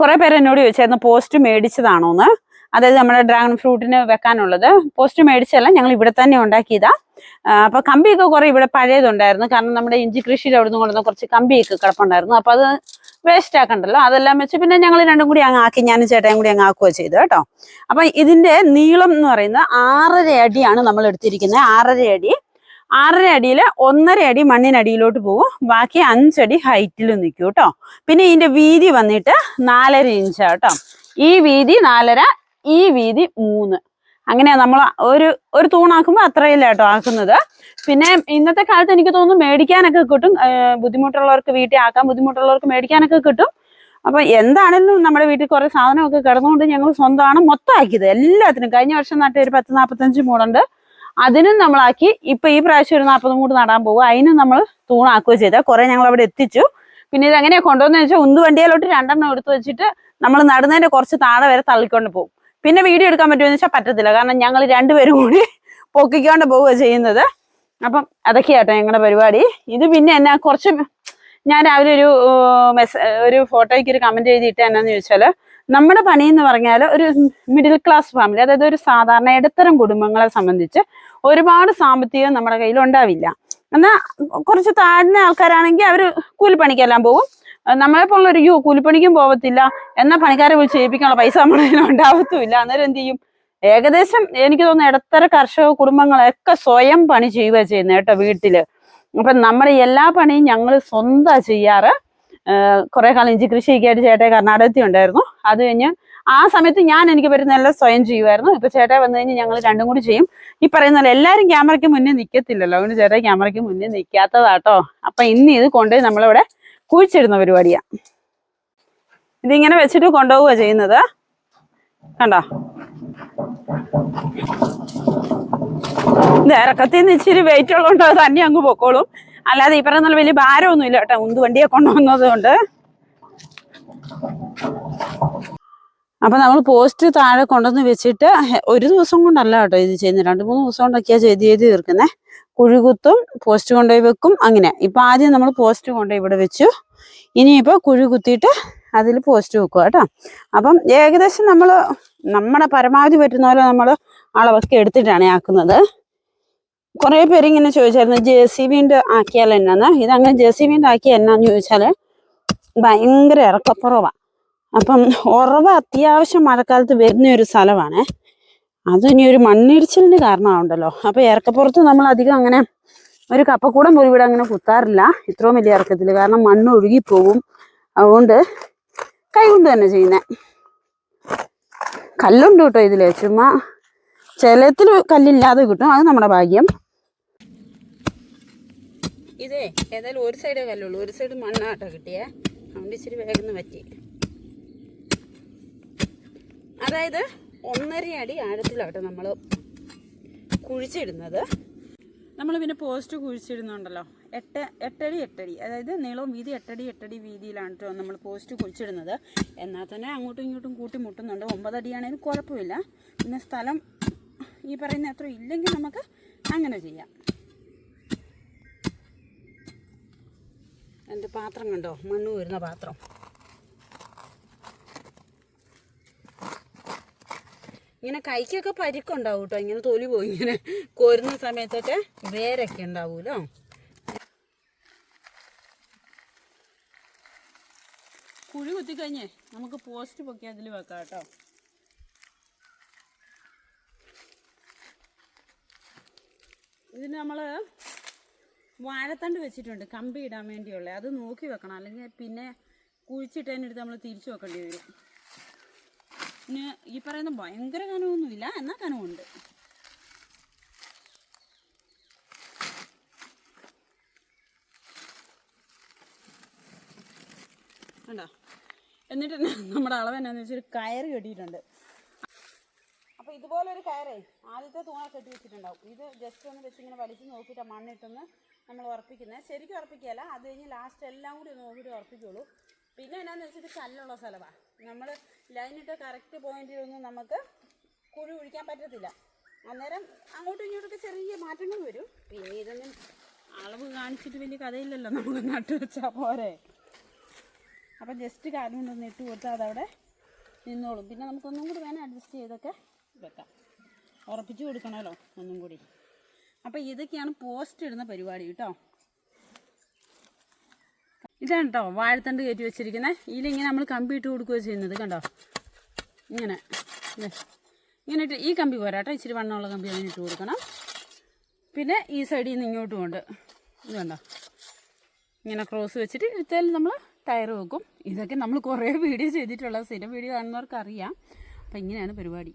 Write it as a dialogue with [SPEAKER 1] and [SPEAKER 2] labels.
[SPEAKER 1] കുറെ പേര് എന്നോട് ചോദിച്ചായിരുന്നു പോസ്റ്റ് മേടിച്ചതാണോന്ന്? അതായത് നമ്മുടെ ഡ്രാഗൺ ഫ്രൂട്ടിന് വെക്കാനുള്ളത്. പോസ്റ്റ് മേടിച്ചല്ല ഞങ്ങൾ ഇവിടെ തന്നെ ഉണ്ടാക്കിയതാ. അപ്പൊ കമ്പിയൊക്കെ കുറെ ഇവിടെ പഴയതുണ്ടായിരുന്നു. കാരണം നമ്മുടെ ഇഞ്ചി കൃഷിയിൽ അവിടെ നിന്ന് കൊണ്ടുവന്ന കുറച്ച് കമ്പിയൊക്കെ കിടപ്പുണ്ടായിരുന്നു. അപ്പൊ അത് വേസ്റ്റ് ആക്കണ്ടല്ലോ. അതെല്ലാം വെച്ച് പിന്നെ ഞങ്ങൾ രണ്ടും കൂടി അങ്ങ് ആക്കി ഞാനും ചേട്ടയും കൂടി അങ്ങ് ആക്കുകയോ ചെയ്തു കേട്ടോ. അപ്പൊ ഇതിന്റെ നീളം എന്ന് പറയുന്നത് ആറര അടിയാണ് നമ്മൾ എടുത്തിരിക്കുന്നത്. ആറര അടി. ആറര അടിയിൽ ഒന്നര അടി മണ്ണിനടിയിലോട്ട് പോകും ബാക്കി അഞ്ചടി ഹൈറ്റിൽ നിൽക്കും കേട്ടോ. പിന്നെ ഇതിന്റെ വീതി വന്നിട്ട് നാലര ഇഞ്ച് കേട്ടോ. ഈ വീതി നാലര ഈ വീതി മൂന്ന്. അങ്ങനെയാണ് നമ്മൾ ഒരു ഒരു തൂണാക്കുമ്പോൾ അത്രയില്ല കേട്ടോ ആക്കുന്നത്. പിന്നെ ഇന്നത്തെ കാലത്ത് എനിക്ക് തോന്നുന്നു മേടിക്കാനൊക്കെ കിട്ടും. ബുദ്ധിമുട്ടുള്ളവർക്ക് വീട്ടിൽ ആക്കാൻ ബുദ്ധിമുട്ടുള്ളവർക്ക് മേടിക്കാനൊക്കെ കിട്ടും. അപ്പൊ എന്താണെങ്കിലും നമ്മുടെ വീട്ടിൽ കുറെ സാധനമൊക്കെ കിടന്നുകൊണ്ട് ഞങ്ങൾ സ്വന്തമാണ് മൊത്തം ആക്കിയത്. എല്ലാത്തിനും കഴിഞ്ഞ വർഷം നട്ട ഒരു പത്ത് നാൽപ്പത്തഞ്ച് മൂടുണ്ട്. അതിനും നമ്മളാക്കി. ഇപ്പൊ ഈ പ്രാവശ്യം ഒരു നാൽപ്പത് മൂട്ട് നടാൻ പോകും അതിനും നമ്മൾ തൂണാക്കുകയോ ചെയ്ത. കുറെ ഞങ്ങൾ അവിടെ എത്തിച്ചു. പിന്നെ ഇത് എങ്ങനെയാ കൊണ്ടുവന്നു വെച്ചാൽ ഉന്ത് വണ്ടിയിലോട്ട് രണ്ടെണ്ണം എടുത്തു വെച്ചിട്ട് നമ്മൾ നടുന്നതിന്റെ കുറച്ച് താഴെ വരെ തള്ളിക്കൊണ്ട് പോകും. പിന്നെ വീഡിയോ എടുക്കാൻ പറ്റുമെന്ന് വെച്ചാൽ പറ്റത്തില്ല. കാരണം ഞങ്ങൾ രണ്ടുപേരും കൂടി പൊക്കിക്കൊണ്ട് പോവുക ചെയ്യുന്നത്. അപ്പം അതൊക്കെയാട്ടോ ഞങ്ങളുടെ പരിപാടി. ഇത് പിന്നെ എന്നാ കുറച്ച് ഞാൻ രാവിലെ ഒരു മെസ്സ ഒരു ഫോട്ടോയ്ക്ക് ഒരു കമന്റ് എഴുതിയിട്ട് എന്നാന്ന് ചോദിച്ചാൽ നമ്മുടെ പണി എന്ന് പറഞ്ഞാൽ ഒരു മിഡിൽ ക്ലാസ് ഫാമിലി അതായത് ഒരു സാധാരണ ഇടത്തരം കുടുംബങ്ങളെ സംബന്ധിച്ച് ഒരുപാട് സാമ്പത്തികം നമ്മുടെ കയ്യിൽ ഉണ്ടാവില്ല. എന്നാൽ കുറച്ച് താഴ്ന്ന ആൾക്കാരാണെങ്കിൽ അവർ കൂലിപ്പണിക്കെല്ലാം പോകും. നമ്മളെ പോലുള്ള ഒരു യു കൂലിപ്പണിക്കും പോകത്തില്ല എന്നാൽ പണിക്കാരെ വിളിച്ച് ചെയ്യിപ്പിക്കാനുള്ള പൈസ നമ്മുടെ കയ്യിൽ ഉണ്ടാവത്തുമില്ല. അന്നേരം എന്ത് ചെയ്യും? ഏകദേശം എനിക്ക് തോന്നുന്നു ഇടത്തര കർഷക കുടുംബങ്ങളൊക്കെ സ്വയം പണി ചെയ്യുക ചെയ്യുന്നത് കേട്ടോ വീട്ടിൽ. അപ്പൊ നമ്മുടെ എല്ലാ പണിയും ഞങ്ങൾ സ്വന്തം ചെയ്യാറ്. കുറെ കാലം ഇഞ്ചി കൃഷിയൊക്കെ ആയിട്ട് ചേട്ടായി കർണാടകത്തിൽ ഉണ്ടായിരുന്നു. അത് കഴിഞ്ഞ് ആ സമയത്ത് ഞാൻ എനിക്ക് പറ്റുന്ന നല്ല സ്വയം ചെയ്യുമായിരുന്നു. ഇപ്പൊ ചേട്ടായി വന്നു കഴിഞ്ഞാൽ ഞങ്ങൾ രണ്ടും കൂടി ചെയ്യും. ഈ പറയുന്ന എല്ലാവരും ക്യാമറയ്ക്ക് മുന്നേ നിൽക്കത്തില്ലല്ലോ അതുകൊണ്ട് ചേട്ടായി ക്യാമറയ്ക്ക് മുന്നേ നിൽക്കാത്തതാട്ടോ അപ്പൊ ഇന്ന് ഇത് കൊണ്ടുപോയി നമ്മളിവിടെ കുഴിച്ചിടുന്ന പരിപാടിയാ. ഇതിങ്ങനെ വെച്ചിട്ട് കൊണ്ടുപോവുക ചെയ്യുന്നത്. കണ്ടോ? ഇത് ഇറക്കത്തിൽ നിന്ന് ഇച്ചിരി വെയിറ്റ് ഉള്ളതുകൊണ്ട് അത് തന്നെ അങ്ങ് പൊക്കോളും. അല്ലാതെ ഈ പറയുന്ന വലിയ ഭാരമൊന്നും ഇല്ല കേട്ടോ. ഉന്ത് വണ്ടിയെ കൊണ്ടുവന്നത് കൊണ്ട് അപ്പൊ നമ്മൾ പോസ്റ്റ് താഴെ കൊണ്ടുവന്ന് വെച്ചിട്ട് ഒരു ദിവസം കൊണ്ടല്ല കേട്ടോ ഇത് ചെയ്യുന്നത്. രണ്ട് മൂന്ന് ദിവസം കൊണ്ടൊക്കെയാ ചെയ്ത് ചെയ്ത് തീർക്കുന്നേ. കുഴികുത്തും പോസ്റ്റ് കൊണ്ടുപോയി വെക്കും. അങ്ങനെ. ഇപ്പൊ ആദ്യം നമ്മൾ പോസ്റ്റ് കൊണ്ടുപോയി ഇവിടെ വെച്ചു. ഇനിയിപ്പോ കുഴി കുത്തിയിട്ട് അതിൽ പോസ്റ്റ് വെക്കുക കേട്ടോ. അപ്പം ഏകദേശം നമ്മൾ നമ്മുടെ പരമാവധി പറ്റുന്ന പോലെ നമ്മൾ അളവൊക്കെ എടുത്തിട്ടാണ് ആക്കുന്നത്. കുറെ പേര് ഇങ്ങനെ ചോദിച്ചായിരുന്നു ജെ സി ബിന്റെ ആക്കിയാൽ എന്നാന്ന് ഇതങ്ങനെ ജെ സി ബിന്റെ ആക്കിയ എന്നാന്ന് ചോദിച്ചാൽ ഭയങ്കര ഇറക്കപ്പുറവാണ് അപ്പം ഉറവ അത്യാവശ്യം മഴക്കാലത്ത് വരുന്ന ഒരു സ്ഥലമാണ്. അത് ഇനി ഒരു മണ്ണിടിച്ചിലിന് കാരണമാവുണ്ടല്ലോ. അപ്പൊ ഇറക്കപ്പുറത്ത് നമ്മൾ അധികം അങ്ങനെ ഒരു കപ്പക്കൂടം പോലും ഇവിടെ അങ്ങനെ കുത്താറില്ല. ഇത്രയും വലിയ ഇറക്കത്തിൽ കാരണം മണ്ണ് ഒഴുകിപ്പോവും. അതുകൊണ്ട് കൈകൊണ്ട് തന്നെ ചെയ്യുന്നേ. കല്ലുണ്ട് കേട്ടോ ഇതിലേ. ചുമ്മാ ചിലത്തിൽ കല്ലില്ലാതെ കിട്ടും. അത് നമ്മുടെ ഭാഗ്യം. ഇതേ ഏതായാലും ഒരു സൈഡേ കല്ലുള്ളൂ ഒരു സൈഡ് മണ്ണാട്ടോ കിട്ടിയേ. അതുകൊണ്ട് ഇച്ചിരി വേഗം പറ്റി അതായത് ഒന്നര അടി ആഴത്തിലാട്ടോ നമ്മൾ കുഴിച്ചിടുന്നത്. നമ്മൾ പിന്നെ പോസ്റ്റ് കുഴിച്ചിടുന്നുണ്ടല്ലോ. എട്ട് എട്ടടി എട്ടടി. അതായത് നീളവും വീതി എട്ടടി എട്ടടി വീതിയിലാണ് കേട്ടോ നമ്മൾ പോസ്റ്റ് കുഴിച്ചിടുന്നത്. എന്നാൽ തന്നെ അങ്ങോട്ടും ഇങ്ങോട്ടും കൂട്ടി മുട്ടുന്നുണ്ട്. ഒമ്പതടിയാണെങ്കിൽ കുഴപ്പമില്ല. പിന്നെ സ്ഥലം ഈ പറയുന്ന അത്ര ഇല്ലെങ്കിൽ നമുക്ക് അങ്ങനെ ചെയ്യാം. എന്റെ പാത്രം കണ്ടോ? മണ്ണ് വരുന്ന പാത്രം. ഇങ്ങനെ കൈക്കൊക്കെ പരിക്കുണ്ടാവും കേട്ടോ. ഇങ്ങനെ തൊലി പോയി. ഇങ്ങനെ കോരുന്ന സമയത്തൊക്കെ വേരൊക്കെ ഉണ്ടാവൂലോ? കുഴി കുത്തിക്കഴിഞ്ഞേ നമുക്ക് പോസ്റ്റ് പൊക്കി അതിൽ വെക്കാം കേട്ടോ. ഇതിന് നമ്മൾ വാഴത്തണ്ട് വെച്ചിട്ടുണ്ട് കമ്പി ഇടാൻ വേണ്ടിയുള്ള. അത് നോക്കി വെക്കണം അല്ലെങ്കിൽ പിന്നെ കുഴിച്ചിട്ടതിനെടുത്ത് നമ്മൾ തിരിച്ചു വെക്കേണ്ടി വരും. പിന്നെ ഈ പറയുന്ന ഭയങ്കര കനമൊന്നുമില്ല എന്നാൽ കനമുണ്ട് കണ്ടോ? എന്നിട്ട് എന്നാ നമ്മുടെ അളവ് എന്നാന്ന് വെച്ചാൽ കയറ് കെട്ടിയിട്ടുണ്ട്. അപ്പൊ ഇതുപോലെ ഒരു കയറേ ആദ്യത്തെ തൂണ കെട്ടി വെച്ചിട്ടുണ്ടാവും. ഇത് ജസ്റ്റ് ഒന്ന് വെച്ചിങ്ങനെ വലിച്ച് നോക്കിയിട്ട് മണ്ണിട്ടൊന്ന് നമ്മൾ ഉറപ്പിക്കുന്നത്. ശരിക്കും ഉറപ്പിക്കുകയല്ല അത് കഴിഞ്ഞ് ലാസ്റ്റ് എല്ലാം കൂടി ഒന്ന് നോക്കിയിട്ട് ഉറപ്പിക്കുള്ളൂ പിന്നെ എന്നാന്ന് വെച്ചിട്ട് കല്ലുള്ള സ്ഥലമാണ് നമ്മൾ ലൈനിട്ട് കറക്റ്റ് പോയിന്റിലൊന്നും നമുക്ക് കുഴി ഒഴിക്കാൻ പറ്റത്തില്ല. അന്നേരം അങ്ങോട്ടും ഇങ്ങോട്ടൊക്കെ ചെറിയ മാറ്റങ്ങൾ വരും. പിന്നെ ഇതൊന്നും അളവ് കാണിച്ചിട്ട് വലിയ കഥയില്ലല്ലോ നമുക്ക് നട്ടു വെച്ചാൽ പോരെ. അപ്പം ജസ്റ്റ് കാലം കൊണ്ടൊന്ന് ഇട്ട് കൊടുത്താൽ അതവിടെ നിന്നോളും. പിന്നെ നമുക്കൊന്നും കൂടി വേണം അഡ്ജസ്റ്റ് ചെയ്തൊക്കെ വെക്കാം. ഉറപ്പിച്ച് കൊടുക്കണമല്ലോ ഒന്നും കൂടി. അപ്പം ഇതൊക്കെയാണ് പോസ്റ്റ് ഇടുന്ന പരിപാടി കേട്ടോ. ഇതാണ് കേട്ടോ വാഴത്തണ്ട് കയറ്റി വെച്ചിരിക്കുന്നത് ഇതിലിങ്ങനെ നമ്മൾ കമ്പി ഇട്ട് കൊടുക്കുകയോ ചെയ്യുന്നത് കണ്ടോ? ഇങ്ങനെ. ഇങ്ങനെ ഇട്ട് ഈ കമ്പി പോരാ കേട്ടോ ഇച്ചിരി വണ്ണമുള്ള കമ്പി അതിന് ഇട്ട് കൊടുക്കണം. പിന്നെ ഈ സൈഡിൽ നിന്ന് ഇങ്ങോട്ടും ഉണ്ട് ഇത് കണ്ടോ? ഇങ്ങനെ ക്രോസ് വെച്ചിട്ട് ഇത്തേലും നമ്മൾ ടയർ വെക്കും. ഇതൊക്കെ നമ്മൾ കുറേ വീഡിയോ ചെയ്തിട്ടുള്ള സ്ഥിരം വീഡിയോ കാണുന്നവർക്ക് അറിയാം അപ്പം ഇങ്ങനെയാണ് പരിപാടി.